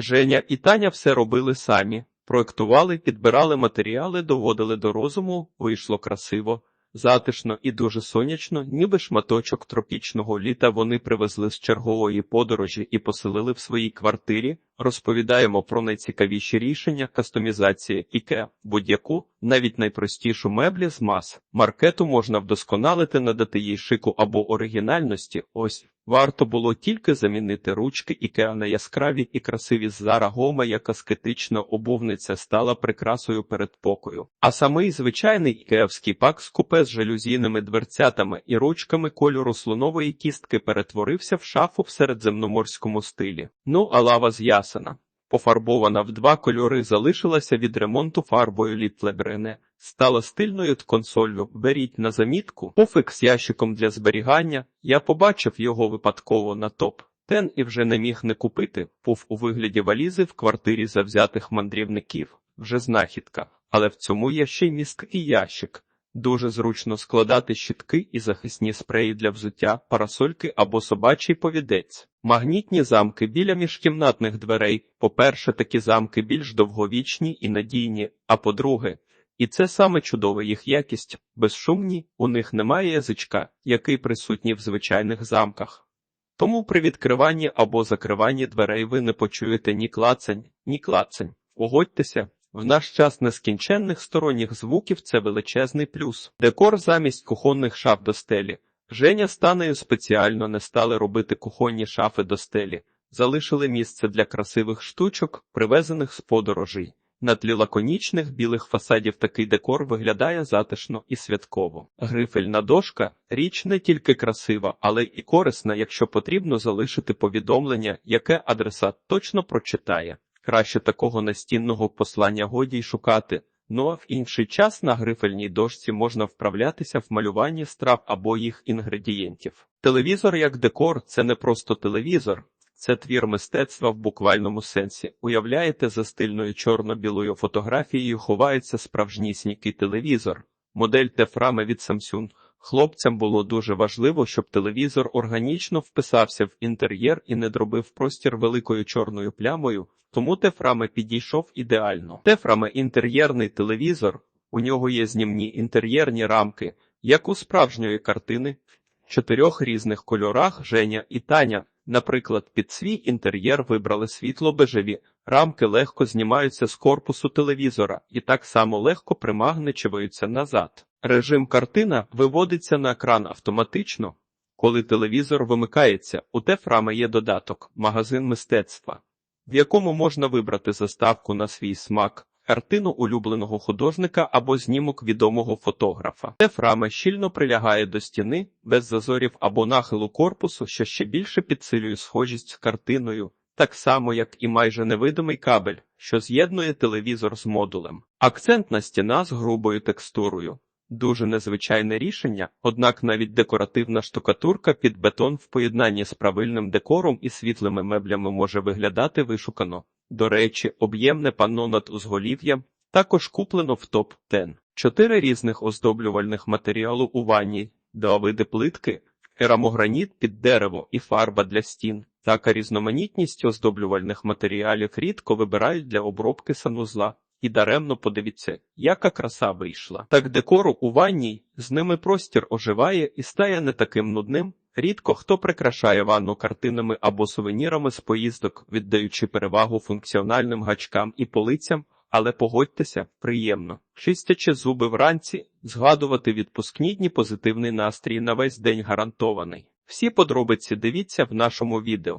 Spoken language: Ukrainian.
Женя і Таня все робили самі. Проектували, підбирали матеріали, доводили до розуму, вийшло красиво, затишно і дуже сонячно, ніби шматочок тропічного літа вони привезли з чергової подорожі і поселили в своїй квартирі. Розповідаємо про найцікавіші рішення кастомізації IKEA. Будь-яку, навіть найпростішу меблі з мас. Маркету можна вдосконалити, надати їй шику або оригінальності. Ось Варто було тільки замінити ручки IKEA на яскраві і красиві Зара Гома, як аскетична обувниця стала прикрасою передпокою. А самий звичайний ікеавський пак з купе з жалюзійними дверцятами і ручками кольору слонової кістки перетворився в шафу в середземноморському стилі. Ну, а лава з ясена. Пофарбована в два кольори, залишилася від ремонту фарбою літлебрене. Стала стильною консолью. Беріть на замітку пуфик з ящиком для зберігання. Я побачив його випадково на топ. Тен і вже не міг не купити пуф у вигляді валізи в квартирі завзятих мандрівників. Вже знахідка. Але в цьому є ще й місткий ящик. Дуже зручно складати щітки і захисні спреї для взуття, парасольки або собачий повідець. Магнітні замки біля міжкімнатних дверей. По-перше, такі замки більш довговічні і надійні, а по-друге, і це саме чудова їх якість, безшумні, у них немає язичка, який присутній в звичайних замках. Тому при відкриванні або закриванні дверей ви не почуєте ні клацань, ні клацань. Погодьтеся, в наш час нескінченних сторонніх звуків це величезний плюс. Декор замість кухонних шаф до стелі. Женя з Танею спеціально не стали робити кухонні шафи до стелі, залишили місце для красивих штучок, привезених з подорожей. На тлі лаконічних білих фасадів такий декор виглядає затишно і святково. Грифельна дошка річ не тільки красива, але і корисна, якщо потрібно залишити повідомлення, яке адресат точно прочитає. Краще такого настінного послання годі й шукати. Ну а в інший час на грифельній дошці можна вправлятися в малюванні страв або їх інгредієнтів. Телевізор як декор це не просто телевізор, це твір мистецтва в буквальному сенсі. Уявляєте, за стильною чорно-білою фотографією ховається справжнісінький телевізор. Модель Тефрами від Samsung. Хлопцям було дуже важливо, щоб телевізор органічно вписався в інтер'єр і не дробив простір великою чорною плямою, тому Тефрами підійшов ідеально. Тефрами інтер'єрний телевізор, у нього є знімні інтер'єрні рамки, як у справжньої картини, в чотирьох різних кольорах Женя і Таня. Наприклад, під свій інтер'єр вибрали світло-бежеві, рамки легко знімаються з корпусу телевізора і так само легко примагничуються назад. Режим картина виводиться на екран автоматично. Коли телевізор вимикається, у Тефрами є додаток магазин мистецтва, в якому можна вибрати заставку на свій смак, картину улюбленого художника або знімок відомого фотографа. Тефрами щільно прилягає до стіни, без зазорів або нахилу корпусу, що ще більше підсилює схожість з картиною, так само як і майже невидимий кабель, що з'єднує телевізор з модулем. Акцентна стіна з грубою текстурою. Дуже незвичайне рішення, однак навіть декоративна штукатурка під бетон в поєднанні з правильним декором і світлими меблями може виглядати вишукано. До речі, об'ємне панно над узголів'ям також куплено в топ-10. Чотири різних оздоблювальних матеріалу у ванні, два види плитки, керамограніт під дерево і фарба для стін. Така різноманітність оздоблювальних матеріалів рідко вибирають для обробки санузла. І даремно подивіться, яка краса вийшла. Так декору у ванній, з ними простір оживає і стає не таким нудним. Рідко хто прикрашає ванну картинами або сувенірами з поїздок, віддаючи перевагу функціональним гачкам і полицям, але погодьтеся, приємно. Чистячи зуби вранці, згадувати відпускні дні позитивний настрій на весь день гарантований. Всі подробиці дивіться в нашому відео.